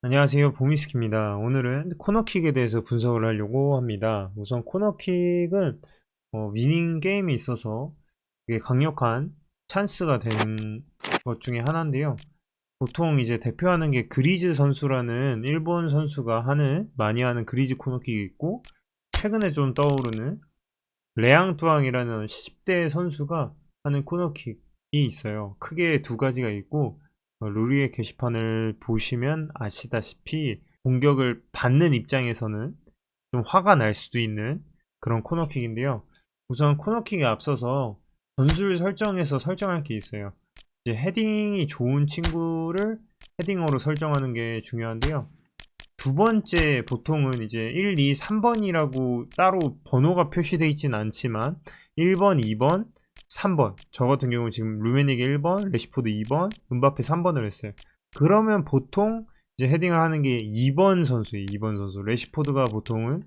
안녕하세요. 보미스키입니다. 오늘은 코너킥에 대해서 분석을 하려고 합니다. 우선 코너킥은 어, 위닝 게임에 있어서 강력한 찬스가 된것 중에 하나인데요. 보통 이제 대표하는 게 그리즈 선수라는 일본 선수가 하는 많이 하는 그리즈 코너킥이 있고 최근에 좀 떠오르는 레앙투앙이라는 10대 선수가 하는 코너킥이 있어요. 크게 두 가지가 있고 어, 루리의 게시판을 보시면 아시다시피 공격을 받는 입장에서는 좀 화가 날 수도 있는 그런 코너킥인데요. 우선 코너킥에 앞서서 전술 설정에서 설정할 게 있어요. 이제 헤딩이 좋은 친구를 헤딩어로 설정하는 게 중요한데요. 두 번째 보통은 이제 1, 2, 3번이라고 따로 번호가 표시되어 있진 않지만 1번, 2번, 3번. 저 같은 경우 지금 루메닉이 1번, 레시포드 2번, 은바페 3번을 했어요. 그러면 보통 이제 헤딩을 하는 게 2번 선수예요. 2번 선수. 레시포드가 보통은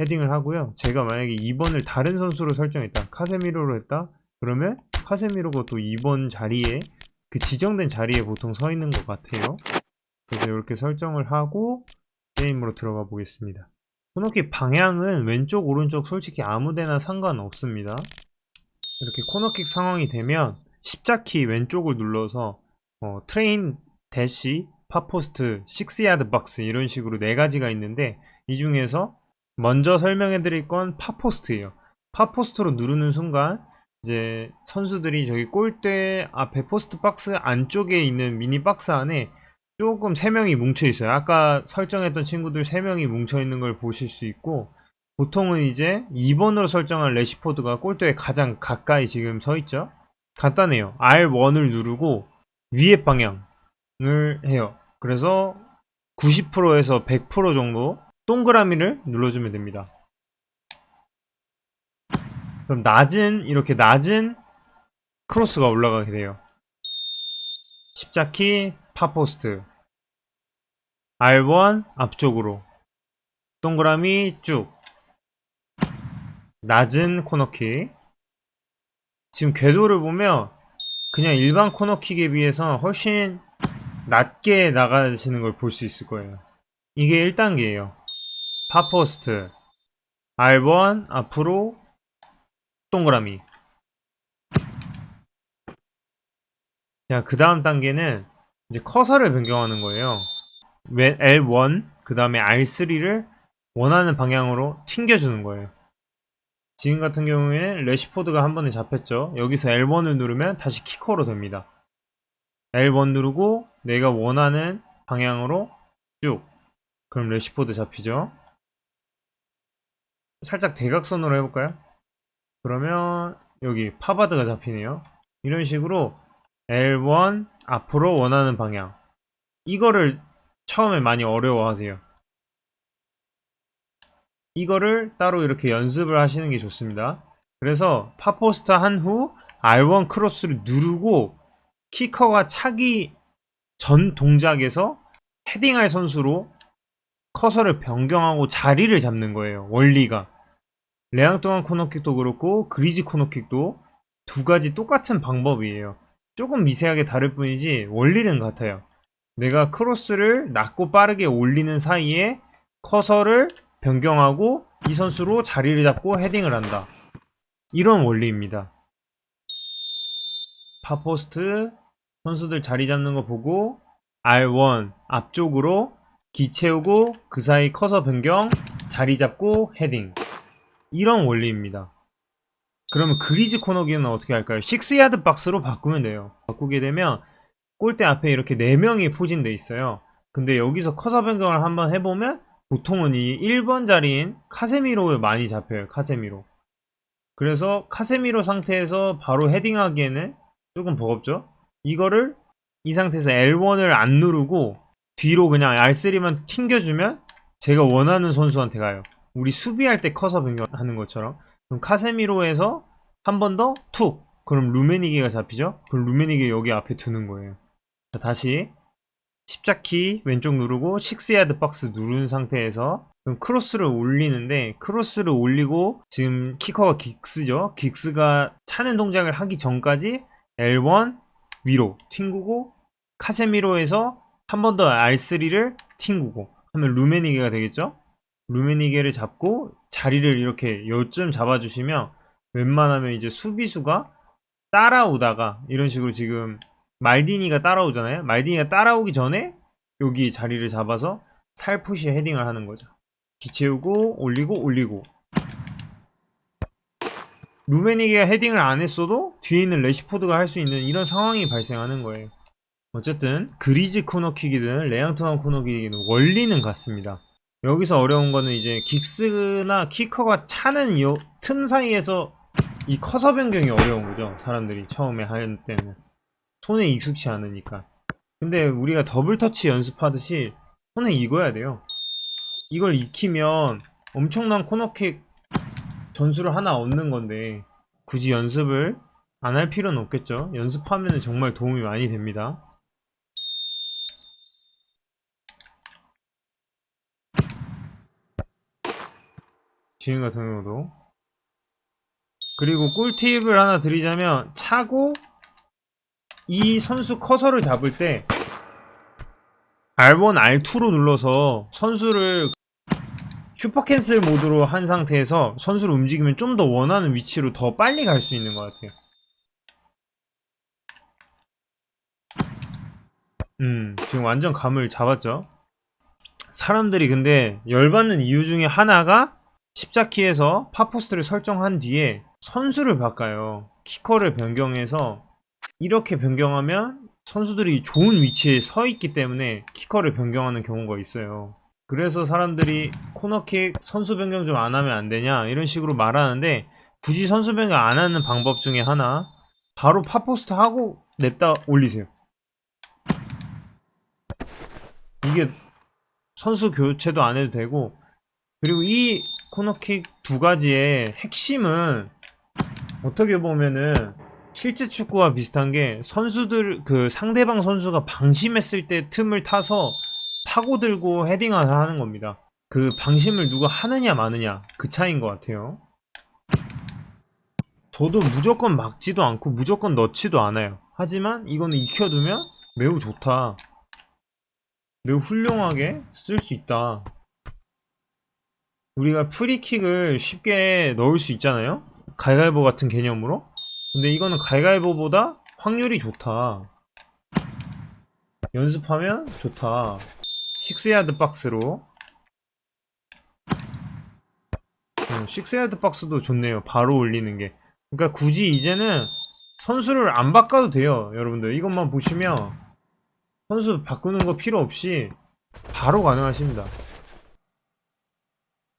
헤딩을 하고요. 제가 만약에 2번을 다른 선수로 설정했다. 카세미로로 했다. 그러면 카세미로가 또 2번 자리에 그 지정된 자리에 보통 서 있는 것 같아요. 그래서 이렇게 설정을 하고 게임으로 들어가 보겠습니다. 코너킥 방향은 왼쪽 오른쪽 솔직히 아무데나 상관없습니다. 이렇게 코너킥 상황이 되면 십자키 왼쪽을 눌러서 어, 트레인 대시 파포스트 6야드 박스 이런 식으로 네 가지가 있는데 이 중에서 먼저 설명해 드릴 건 파포스트예요. 파포스트로 누르는 순간 이제 선수들이 저기 골대 앞에 포스트 박스 안쪽에 있는 미니 박스 안에 조금 3명이 뭉쳐 있어요. 아까 설정했던 친구들 3명이 뭉쳐 있는 걸 보실 수 있고 보통은 이제 2번으로 설정한 레시포드가 골대에 가장 가까이 지금 서 있죠. 간단해요. R1을 누르고 위에 방향을 해요. 그래서 90%에서 100% 정도 동그라미를 눌러주면 됩니다. 그럼 낮은 이렇게 낮은 크로스가 올라가게 돼요. 십자키 파포스트 R1 앞쪽으로 동그라미 쭉 낮은 코너킥. 지금 궤도를 보면 그냥 일반 코너킥에 비해서 훨씬 낮게 나가시는 걸 볼 수 있을 거예요. 이게 1단계예요. 파포스트. R1 앞으로 동그라미. 자, 그 다음 단계는 이제 커서를 변경하는 거예요. L1, 그 다음에 R3를 원하는 방향으로 튕겨주는 거예요. 지금 같은 경우에는 레시포드가 한 번에 잡혔죠. 여기서 L1을 누르면 다시 키커로 됩니다. L1 누르고 내가 원하는 방향으로 쭉. 그럼 레시포드 잡히죠. 살짝 대각선으로 해볼까요? 그러면 여기 파바드가 잡히네요. 이런 식으로 L1 앞으로 원하는 방향. 이거를 처음에 많이 어려워하세요. 이거를 따로 이렇게 연습을 하시는 게 좋습니다. 그래서 파포스트 한후 R1 크로스를 누르고 키커가 차기 전 동작에서 헤딩할 선수로 커서를 변경하고 자리를 잡는 거예요. 원리가. 레앙동안 코너킥도 그렇고 그리지 코너킥도 두 가지 똑같은 방법이에요. 조금 미세하게 다를 뿐이지 원리는 같아요. 내가 크로스를 낮고 빠르게 올리는 사이에 커서를 변경하고 이 선수로 자리를 잡고 헤딩을 한다. 이런 원리입니다. 파포스트 선수들 자리 잡는 거 보고 R1 앞쪽으로 기 채우고 그 사이 커서 변경 자리 잡고 헤딩 이런 원리입니다. 그러면 그리즈 코너기는 어떻게 할까요? 6야드 박스로 바꾸면 돼요. 바꾸게 되면 골대 앞에 이렇게 4명이 포진돼 있어요. 근데 여기서 커서 변경을 한번 해보면 보통은 이 1번 자리인 카세미로에 많이 잡혀요. 카세미로. 그래서 카세미로 상태에서 바로 헤딩하기에는 조금 버겁죠? 이거를 이 상태에서 L1을 안 누르고 뒤로 그냥 R3만 튕겨주면 제가 원하는 선수한테 가요. 우리 수비할 때 커서 변경하는 것처럼. 그럼 카세미로에서 한 번 더 툭! 그럼 루메니게가 잡히죠? 그럼 루메니게 여기 앞에 두는 거예요. 자, 다시 십자키 왼쪽 누르고 6야드 박스 누른 상태에서 그럼 크로스를 올리는데 크로스를 올리고 지금 키커가 긱스죠 긱스가 차는 동작을 하기 전까지 L1 위로 튕구고 카세미로에서 한 번 더 R3를 튕구고 하면 루메니게가 되겠죠? 루메니게를 잡고 자리를 이렇게 요쯤 잡아주시면 웬만하면 이제 수비수가 따라오다가 이런 식으로 지금 말디니가 따라오잖아요. 말디니가 따라오기 전에 여기 자리를 잡아서 살포시 헤딩을 하는 거죠. 기채우고 올리고 올리고 루메니게가 헤딩을 안 했어도 뒤에 있는 레시포드가 할 수 있는 이런 상황이 발생하는 거예요. 어쨌든 그리즈 코너킥이든 레앙투안 코너킥이든 원리는 같습니다. 여기서 어려운 거는 이제 긱스나 키커가 차는 이 틈 사이에서 이 커서 변경이 어려운 거죠. 사람들이 처음에 할 때는 손에 익숙치 않으니까. 근데 우리가 더블 터치 연습하듯이 손에 익어야 돼요. 이걸 익히면 엄청난 코너킥 전술을 하나 얻는 건데 굳이 연습을 안 할 필요는 없겠죠. 연습하면 정말 도움이 많이 됩니다. 지금 같은 경우도 그리고 꿀팁을 하나 드리자면 차고 이 선수 커서를 잡을 때 R1, R2로 눌러서 선수를 슈퍼 캔슬 모드로 한 상태에서 선수를 움직이면 좀 더 원하는 위치로 더 빨리 갈 수 있는 것 같아요. 음, 지금 완전 감을 잡았죠? 사람들이 근데 열받는 이유 중에 하나가 십자키에서 파포스트를 설정한 뒤에 선수를 바꿔요. 키커를 변경해서 이렇게 변경하면 선수들이 좋은 위치에 서 있기 때문에 키커를 변경하는 경우가 있어요. 그래서 사람들이 코너킥 선수 변경 좀 안 하면 안 되냐 이런 식으로 말하는데 굳이 선수 변경 안 하는 방법 중에 하나 바로 파포스트 하고 냅다 올리세요. 이게 선수 교체도 안 해도 되고 그리고 이 코너킥 두 가지의 핵심은 어떻게 보면은 실제 축구와 비슷한 게 선수들 그 상대방 선수가 방심했을 때 틈을 타서 파고들고 헤딩하는 겁니다. 그 방심을 누가 하느냐 마느냐 그 차이인 것 같아요. 저도 무조건 막지도 않고 무조건 넣지도 않아요. 하지만 이거는 익혀두면 매우 좋다. 매우 훌륭하게 쓸 수 있다. 우리가 프리킥을 쉽게 넣을 수 있잖아요? 갈갈보 같은 개념으로? 근데 이거는 갈갈보보다 확률이 좋다. 연습하면 좋다. 6야드 박스로. 음, 6야드 박스도 좋네요. 바로 올리는 게. 그러니까 굳이 이제는 선수를 안 바꿔도 돼요. 여러분들. 이것만 보시면 선수 바꾸는 거 필요 없이 바로 가능하십니다.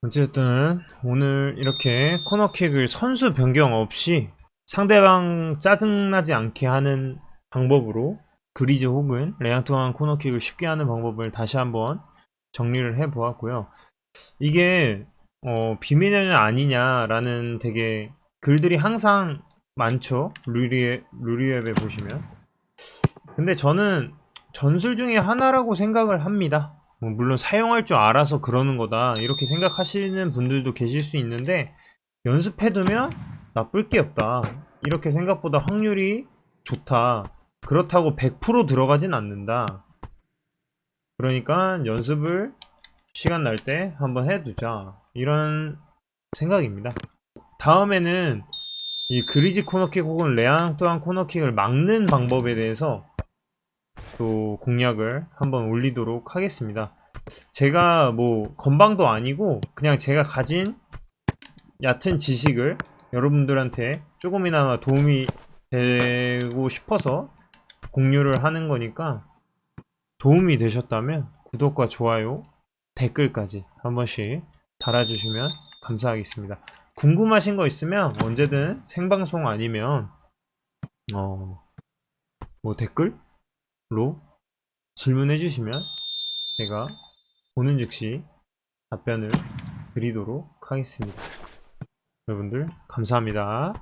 어쨌든 오늘 이렇게 코너킥을 선수 변경 없이 상대방 짜증나지 않게 하는 방법으로 그리즈 혹은 레앙투안 코너킥을 쉽게 하는 방법을 다시 한번 정리를 해 보았고요. 이게 어, 비밀은 아니냐라는 되게 글들이 항상 많죠. 루리에, 루리앱에 보시면. 근데 저는 전술 중에 하나라고 생각을 합니다. 뭐 물론 사용할 줄 알아서 그러는 거다. 이렇게 생각하시는 분들도 계실 수 있는데, 연습해두면 나쁠 게 없다. 이렇게 생각보다 확률이 좋다. 그렇다고 100% 들어가진 않는다. 그러니까 연습을 시간 날 때 한번 해두자. 이런 생각입니다. 다음에는 이 그리지 코너킥 혹은 레앙토한 코너킥을 막는 방법에 대해서 또 공략을 한번 올리도록 하겠습니다. 제가 뭐 건방도 아니고 그냥 제가 가진 얕은 지식을 여러분들한테 조금이나마 도움이 되고 싶어서 공유를 하는 거니까 도움이 되셨다면 구독과 좋아요, 댓글까지 한 번씩 달아주시면 감사하겠습니다. 궁금하신 거 있으면 언제든 생방송 아니면 어 뭐 댓글로 질문해 주시면 제가 보는 즉시 답변을 드리도록 하겠습니다. 여러분들 감사합니다.